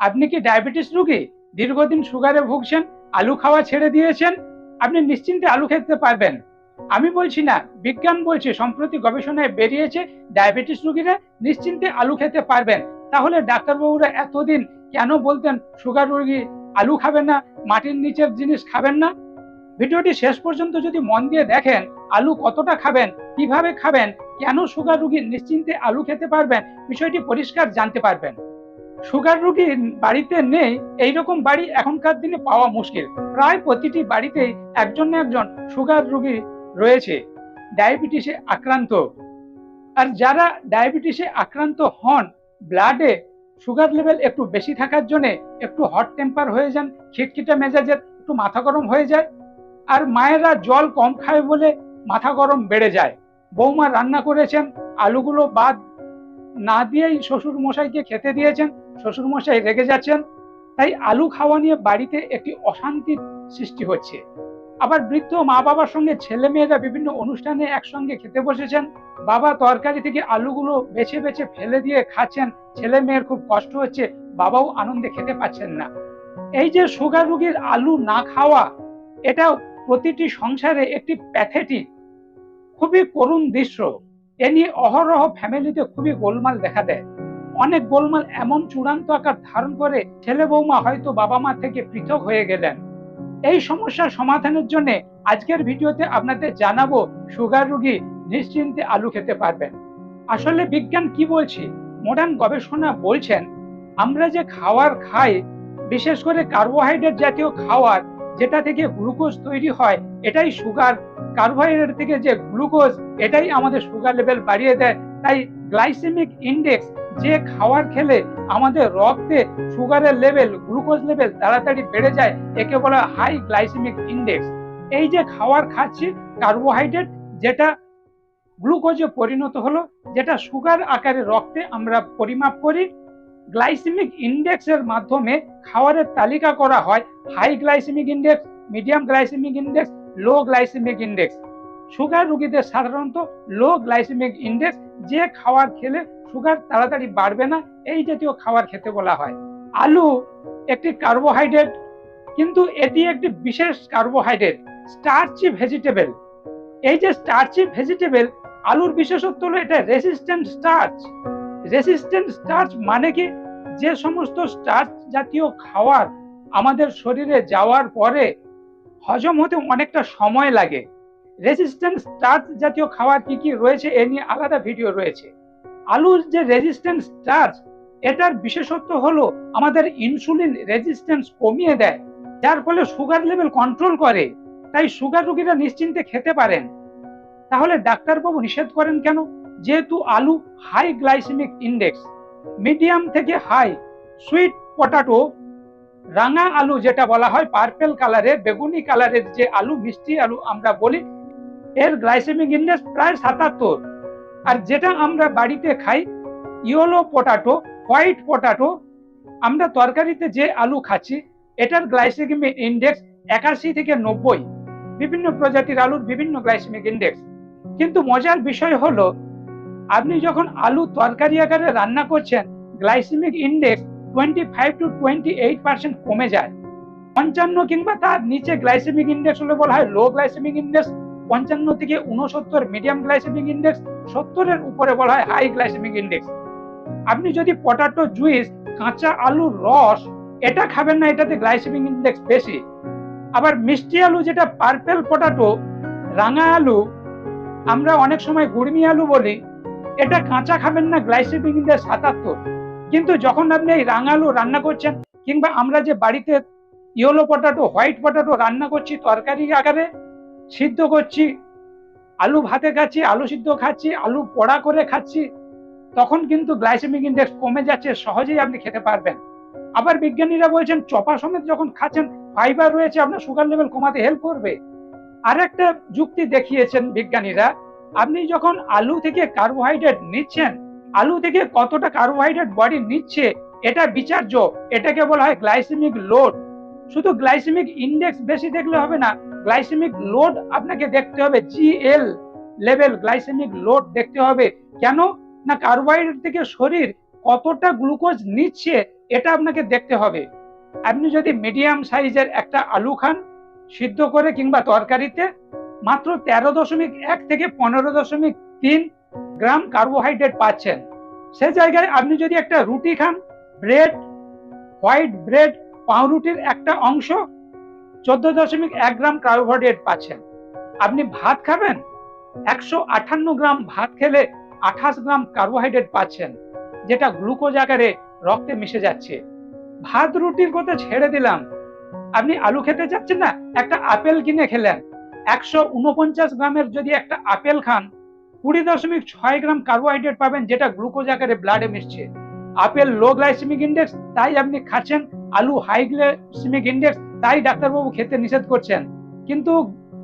আপনি কি ডায়াবেটিস রুগী? দীর্ঘদিন সুগারে ভুগছেন, আলু খাওয়া ছেড়ে দিয়েছেন, আপনি নিশ্চিন্তে আলু খেতে পারবেন। আমি বলছি না, বিজ্ঞান বলছে সম্প্রতি গবেষণায় বেরিয়েছে ডায়াবেটিস রুগীরা নিশ্চিন্তে আলু খেতে পারবেন। তাহলে ডাক্তারবাবুরা এতদিন কেন বলতেন সুগার রোগী আলু খাবেন না, মাটির নিচের জিনিস খাবেন না? ভিডিওটি শেষ পর্যন্ত যদি মন দিয়ে দেখেন আলু কতটা খাবেন, কীভাবে খাবেন, কেন সুগার রোগী নিশ্চিন্তে আলু খেতে পারবেন, বিষয়টি পরিষ্কার জানতে পারবেন। সুগার রোগী বাড়িতে নেই, এইরকম বাড়ি এখনকার দিনে পাওয়া মুশকিল। প্রায় প্রতিটি বাড়িতেই একজন না একজন সুগার রোগী রয়েছে, ডায়াবেটিসে আক্রান্ত। আর যারা ডায়াবেটিসে আক্রান্ত হন ব্লাডে সুগার লেভেল একটু বেশি থাকার জন্য একটু হট টেম্পার হয়ে যান, খিটখিটে মেজাজের একটু মাথা গরম হয়ে যায়, আর মায়েরা জল কম খায় বলে মাথা গরম বেড়ে যায়। বৌমা রান্না করেছেন, আলুগুলো বাদ না দিয়েই শ্বশুর মশাইকে খেতে দিয়েছেন শ্বশুর মশাই রেগে যাচ্ছেন, তাই আলু খাওয়া নিয়ে বাড়িতে একটি অশান্তির সৃষ্টি হচ্ছে। আবার বৃদ্ধ মা বাবার সঙ্গে ছেলে মেয়েরা বিভিন্ন অনুষ্ঠানে একসঙ্গে খেতে বসেছেন। বাবা তরকারি থেকে আলুগুলো বেছে বেছে ফেলে দিয়ে খাচ্ছেন। ছেলে মেয়ের খুব কষ্ট হচ্ছে, বাবাও আনন্দে খেতে পাচ্ছেন না। এই যে সুগার রোগীর আলু না খাওয়া এটা প্রতিটি সংসারে একটি প্যাথেটিক, খুবই করুণ দৃশ্য। এ নিয়ে অহরহ ফ্যামিলিতে খুবই গোলমাল দেখা দেয়। অনেক গোলমাল এমন চূড়ান্ত আকার ধারণ করে ছেলে বৌমা হয়তো বাবা মা থেকে পৃথক হয়ে গেলেন। এই সমস্যার সমাধানের জন্য আজকের ভিডিওতে আপনাদের জানাব, সুগার রোগী নিশ্চিন্তে আলু খেতে পারবেন। আসলে বিজ্ঞান কি বলছে? মডার্ন গবেষণা বলছেন, আমরা যে খাবার খাই, বিশেষ করে কার্বোহাইড্রেট জাতীয় খাওয়ার, যেটা থেকে গ্লুকোজ তৈরি হয়, এটাই সুগার। কার্বোহাইড্রেট থেকে যে গ্লুকোজ, এটাই আমাদের সুগার লেভেল বাড়িয়ে দেয়। তাই গ্লাইসেমিক ইন্ডেক্স যে খাবার খেলে আমাদের রক্তে সুগারের লেভেল গ্লুকোজ লেভেল তাড়াতাড়ি বেড়ে যায়, একে বলা হাই গ্লাইসেমিক ইন্ডেক্স এই যে খাবার খাচ্ছি কার্বোহাইড্রেট যেটা গ্লুকোজে পরিণত হলো, যেটা সুগার আকারে রক্তে আমরা পরিমাপ করি গ্লাইসেমিক ইন্ডেক্সের মাধ্যমে খাবারের তালিকা করা হয় high glycemic index medium glycemic index low glycemic index sugar রোগীদের সাধারণত লো গ্লাইসেমিক ইন্ডেক্স যে খাবার খেলে সুগার তাড়াতাড়ি বাড়বে না, এই জাতীয় খাবার খেতে বলা হয়। আলু একটি কার্বোহাইড্রেট কিন্তু এটি একটি বিশেষ কার্বোহাইড্রেট স্টার্চি ভেজিটেবল এই যে স্টার্চি ভেজিটেবল আলুর বিশেষত্ব হলো এটা রেসিস্ট্যান্ট স্টার্চ রেসিস্ট্যান্ট স্টার্চ মানে কি? যে সমস্ত স্টার্চ জাতীয় খাবার আমাদের শরীরে যাওয়ার পরে হজম হতে অনেকটা সময় লাগে। রেসিস্ট্যান্ট স্টার্চ জাতীয় খাবার কি কি রয়েছে, এ নিয়ে আলাদা ভিডিও রয়েছে। আলুর যে রেজিস্ট্যান্স স্টার্চ এটার বিশেষত্ব হলো আমাদের ইনসুলিন রেজিস্ট্যান্স কমিয়ে দেয়, যার ফলে সুগার লেভেল কন্ট্রোল করে, তাই সুগার রোগীরা নিশ্চিন্তে খেতে পারেন। তাহলে ডাক্তারবাবু নিষেধ করেন কেন? যেহেতু আলু হাই গ্লাইসেমিক ইন্ডেক্স মিডিয়াম থেকে হাই সুইট পটাটো রাঙা আলু যেটা বলা হয় পার্পেল কালারের বেগুনি কালারের যে আলু, মিষ্টি আলু আমরা বলি এর গ্লাইসেমিক ইন্ডেক্স প্রায় সাতাত্তর। আর যেটা আমরা বাড়িতে খাই, ইয়েলো পটাটো হোয়াইট পটাটো আমরা তরকারিতে যে আলু খাচ্ছি, এটার গ্লাইসেমিক ইন্ডেক্স একাশি থেকে নব্বই। বিভিন্ন প্রজাতির আলুর বিভিন্ন গ্লাইসেমিক ইন্ডেক্স কিন্তু মজার বিষয় হলো, আপনি যখন আলু তরকারি আকারে রান্না করছেন glycemic index twenty five to twenty eight percent কমে যায়। পঞ্চান্ন কিংবা তার নিচে গ্লাইসেমিক ইন্ডেক্স হলে বলা হয় লো গ্লাইসেমিক ইন্ডেক্স পঞ্চান্ন থেকে উনসত্তর মিডিয়াম গ্লাইসেমিক ইন্ডেক্স সত্তরের উপরে বলা হয় হাই গ্লাইসেমিক ইন্ডেক্স আপনি যদি পটাটো জুইস কাঁচা আলুর রস, এটা খাবেন না, এটাতে গ্লাইসেমিক ইন্ডেক্স বেশি। আবার মিষ্টি আলু যেটা পার্পেল পটাটো রাঙা আলু, আমরা অনেক সময় গুড়মি আলু বলি, এটা কাঁচা খাবেন না গ্লাইসেমিক ইন্ডেক্স সাতাত্তর। কিন্তু যখন আপনি এই রাঙা আলু রান্না করছেন, কিংবা আমরা যে বাড়িতে ইয়েলো পটাটো হোয়াইট পটাটো রান্না করছি তরকারি আকারে সিদ্ধ করছি, আলু ভাতে খাচ্ছি, আলু সিদ্ধ খাচ্ছি, আলু পোড়া করে খাচ্ছি, তখন কিন্তু গ্লাইসেমিক ইন্ডেক্স কমে যাচ্ছে, সহজেই আপনি খেতে পারবেন। আবার বিজ্ঞানীরা বলছেন, চপা সমেত যখন খাচ্ছেন ফাইবার রয়েছে, আপনার সুগার লেভেল কমাতে হেল্প করবে। আর একটা যুক্তি দেখিয়েছেন বিজ্ঞানীরা, আপনি যখন আলু থেকে কার্বোহাইড্রেট নিচ্ছেন, আলু থেকে কতটা কার্বোহাইড্রেট বডি নিচ্ছে, এটা বিচার্য, এটাকে বলা হয় গ্লাইসেমিক লোড শুধু গ্লাইসেমিক ইন্ডেক্স বেশি দেখলে হবে না গ্লাইসেমিক লোড আপনাকে দেখতে হবে জিএল লেভেল গ্লাইসেমিক লোড দেখতে হবে। কেন? না কার্বোহাইড্রেট থেকে শরীর কতটা গ্লুকোজ নিচ্ছে এটা আপনাকে দেখতে হবে। আপনি যদি মিডিয়াম সাইজের একটা আলু খান, সিদ্ধ করে কিংবা তরকারিতে, মাত্র তেরো দশমিক এক থেকে পনেরো দশমিক তিন গ্রাম কার্বোহাইড্রেট পাচ্ছেন। সে জায়গায় আপনি যদি একটা রুটি খান, ব্রেড, হোয়াইট ব্রেড, পাউরুটির একটা অংশ চোদ্দ দশমিক এক গ্রাম কার্বোহাইড্রেট পাচ্ছেন। আপনি ভাত খাবেন? একশো আটান্ন গ্রাম ভাত খেলে আঠাশ গ্রাম কার্বোহাইড্রেট পাচ্ছেন, যেটা গ্লুকোজ আকারে রক্তে মিশে যাচ্ছে। ভাত রুটির কথা ছেড়ে দিলাম। আপনি আলু খেতে চাচ্ছেন না? একটা আপেল কিনে খেলেন। একশো উনপঞ্চাশ গ্রামের যদি একটা আপেল খান, কুড়ি দশমিক ছয় গ্রাম কার্বোহাইড্রেট পাবেন, যেটা গ্লুকোজ আকারে ব্লাডে মিশছে। আপেল লো গ্লাইসেমিক ইন্ডেক্স তাই আপনি খাচ্ছেন আলু হাই গ্লাইসেমিক ইন্ডেক্স তাই ডাক্তারবাবু খেতে নিষেধ করছেন। কিন্তু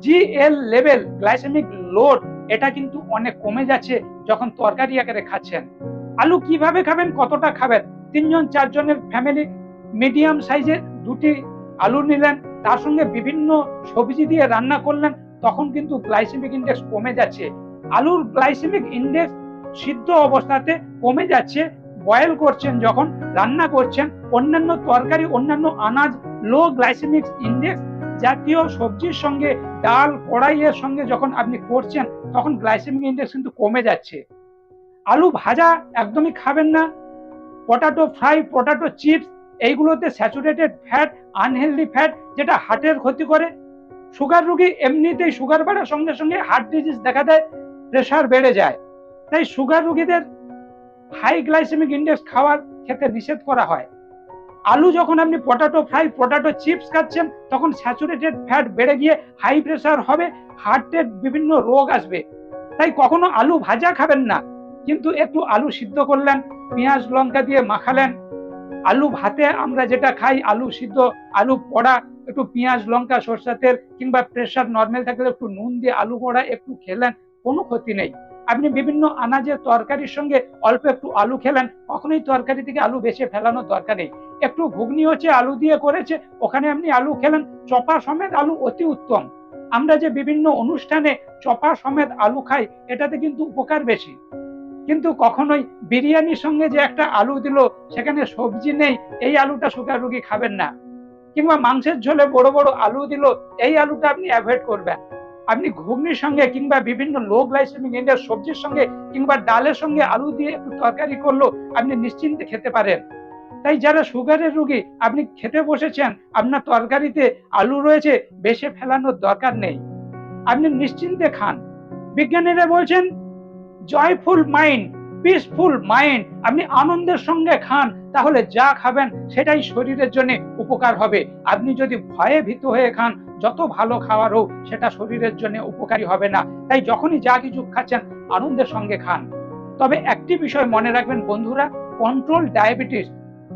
জিএল লেভেল গ্লাইসেমিক লোড এটা কিন্তু অনেক কমে যাচ্ছে যখন তরকারি আকারে খাচ্ছেন। আলু কীভাবে খাবেন, কতটা খাবেন? তিনজন, চারজনের ফ্যামিলি মিডিয়াম সাইজের দুটি আলু নিলেন, তার সঙ্গে বিভিন্ন সবজি দিয়ে রান্না করলেন, তখন কিন্তু গ্লাইসেমিক ইন্ডেক্স কমে যাচ্ছে। আলুর গ্লাইসেমিক ইন্ডেক্স সিদ্ধ অবস্থাতে কমে যাচ্ছে বয়েল করছেন যখন, রান্না করছেন, অন্যান্য তরকারি, অন্যান্য আনাজ লো গ্লাইসেমিক ইন্ডেক্স জাতীয় সবজির সঙ্গে ডাল, কড়াইয়ের সঙ্গে যখন আপনি করছেন, তখন গ্লাইসেমিক ইন্ডেক্স কিন্তু কমে যাচ্ছে। আলু ভাজা একদমই খাবেন না। পটাটো ফ্রাই পটাটো চিপস এইগুলোতে স্যাচুরেটেড ফ্যাট আনহেলদি ফ্যাট যেটা হার্টের ক্ষতি করে। সুগার রুগী এমনিতেই সুগার বাড়ার সঙ্গে সঙ্গে হার্ট ডিজিজ দেখা দেয় প্রেশার বেড়ে যায়। তাই সুগার রুগীদের হাই গ্লাইসেমিক ইন্ডেক্স খাওয়ার খেতে নিষেধ করা হয়। আলু যখন আপনি পটাটো ফ্রাই পটাটো চিপস খাচ্ছেন, তখন স্যাচুরেটেড ফ্যাট বেড়ে গিয়ে হাই প্রেশার হবে হার্টের বিভিন্ন রোগ আসবে। তাই কখনো আলু ভাজা খাবেন না, কিন্তু একটু আলু সিদ্ধ করলেন, পেঁয়াজ, লঙ্কা দিয়ে মাখালেন। আলু ভাতে আমরা যেটা খাই, আলু সিদ্ধ, আলু পড়া, একটু পেঁয়াজ, লঙ্কা সরষা তেল কিংবা প্রেশার নর্মাল থাকলে একটু নুন দিয়ে আলু পড়া একটু খেলেন, কোনো ক্ষতি নেই। আপনি বিভিন্ন আনাজের তরকারির সঙ্গে অল্প একটু আলু খেলেন, কখনোই তরকারি থেকে আলু বেছে ফেলানোর দরকার নেই। একটু ঘুগনি হচ্ছে, আলু দিয়ে করেছে, ওখানে আপনি আলু খেলেন, চপা সমেত আলু অতি উত্তম। আমরা যে বিভিন্ন অনুষ্ঠানে চপা সমেত আলু খাই, এটাতে কিন্তু উপকার বেশি। কিন্তু কখনোই বিরিয়ানির সঙ্গে যে একটা আলু দিল, সেখানে সবজি নেই, এই আলুটা সুগার রুগী খাবেন না। কিংবা মাংসের ঝোলে বড় বড় আলু দিল, এই আলুটা আপনি অ্যাভয়েড করবেন। আপনি ঘুগনির সঙ্গে কিংবা বিভিন্ন লো গ্লাইসেমিক ইন্ডিয়ার সবজির সঙ্গে কিংবা ডালের সঙ্গে আলু দিয়ে একটু তরকারি করল আপনি নিশ্চিন্তে খেতে পারেন। তাই যারা সুগারের রুগী, আপনি খেতে বসেছেন, আপনার তরকারিতে আলু রয়েছে, বেশে ফেলানোর দরকার নেই। আপনি নিশ্চিন্তে খান। বিজ্ঞানীরা বলছেন জয়ফুল মাইন্ড পিসফুল মাইন্ড আপনি আনন্দের সঙ্গে খান, তাহলে যা খাবেন সেটাই শরীরের জন্য উপকার হবে। আপনি যদি ভয়ে ভীত হয়ে খান, যত ভালো খাওয়ার হোক, সেটা শরীরের জন্য উপকারী হবে না। তাই যখনই যা কিছু খাচ্ছেন, আনন্দের সঙ্গে খান। তবে একটি বিষয় মনে রাখবেন বন্ধুরা কন্ট্রোল ডায়াবেটিস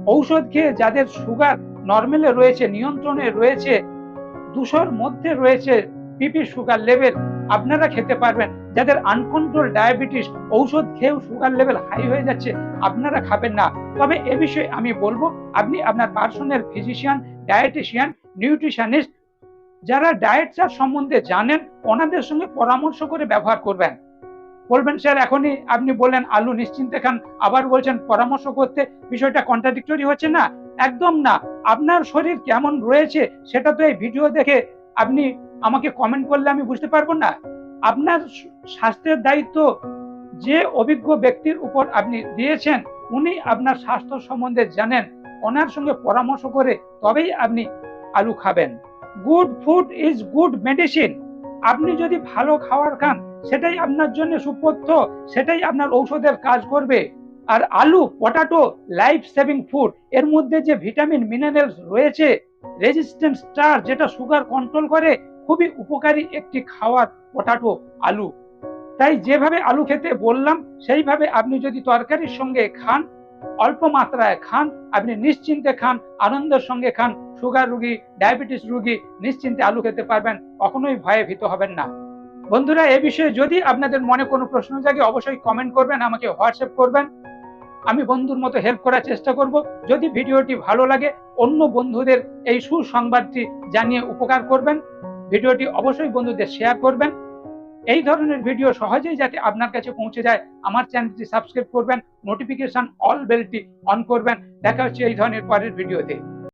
ঔষধ খেয়ে যাদের সুগার নর্মালে রয়েছে, নিয়ন্ত্রণে রয়েছে, দুশোর মধ্যে রয়েছে পিপি সুগার লেভেল আপনারা খেতে পারবেন। যাদের আনকন্ট্রোল ডায়াবেটিস ঔষধ খেয়েও সুগার লেভেল হাই হয়ে যাচ্ছে, আপনারা খাবেন না। তবে এ বিষয়ে আমি বলব, আপনি আপনার পার্সোনাল ফিজিশিয়ান ডায়েটিশিয়ান নিউট্রিশনিস্ট যারা ডায়েট চার্ট সম্বন্ধে জানেন, ওনাদের সঙ্গে পরামর্শ করে ব্যবহার করবেন। বলবেন, স্যার, এখনই আপনি বললেন আলু নিশ্চিন্তে খান। আবার বলছেন, পরামর্শ করতে বিষয়টা কন্ট্রাডিক্টরি হচ্ছে না? একদম না। আপনার শরীর কেমন রয়েছে, সেটা তো এই ভিডিও দেখে আপনি আমাকে কমেন্ট করলে আমি বুঝতে পারব না। আপনার স্বাস্থ্যের দায়িত্ব যে অভিজ্ঞ ব্যক্তির উপর আপনি দিয়েছেন, উনি আপনার স্বাস্থ্য সম্বন্ধে জানেন, ওনার সঙ্গে পরামর্শ করে তবেই আপনি আলু খাবেন। Good food is good medicine আপনি যদি ভালো খাবার খান, সেটাই আপনার জন্য সুপথ্য, সেটাই আপনার ঔষধের কাজ করবে। আর আলু পটাটো লাইফ সেভিং ফুড এর মধ্যে যে ভিটামিন মিনারেলস রয়েছে রেজিস্ট্যান্ট স্টার যেটা সুগার কন্ট্রোল করে খুবই উপকারী একটি খাওয়ার পটাটো আলু তাই যেভাবে আলু খেতে বললাম সেইভাবে আপনি যদি তরকারির সঙ্গে খান অল্প মাত্রায় খান আপনি নিশ্চিন্তে খান আনন্দের সঙ্গে খান সুগার রুগী ডায়াবেটিস রুগী নিশ্চিন্তে আলু খেতে পারবেন কখনোই ভয়ে ভীত হবেন না বন্ধুরা এ বিষয়ে যদি আপনাদের মনে কোনো প্রশ্ন জাগে অবশ্যই কমেন্ট করবেন আমাকে হোয়াটসঅ্যাপ করবেন আমি বন্ধুর মতো হেল্প করার চেষ্টা করব। যদি ভিডিওটি ভালো লাগে, অন্য বন্ধুদের এই সুসংবাদটি জানিয়ে উপকার করবেন। ভিডিওটি অবশ্যই বন্ধুদের শেয়ার করবেন। এই ধরনের ভিডিও সহজেই যাতে আপনার কাছে পৌঁছে যায়, আমার চ্যানেলটি সাবস্ক্রাইব করবেন নোটিফিকেশন অল বেলটি অন করবেন। দেখা হচ্ছে এই ধরনের পরের ভিডিওতে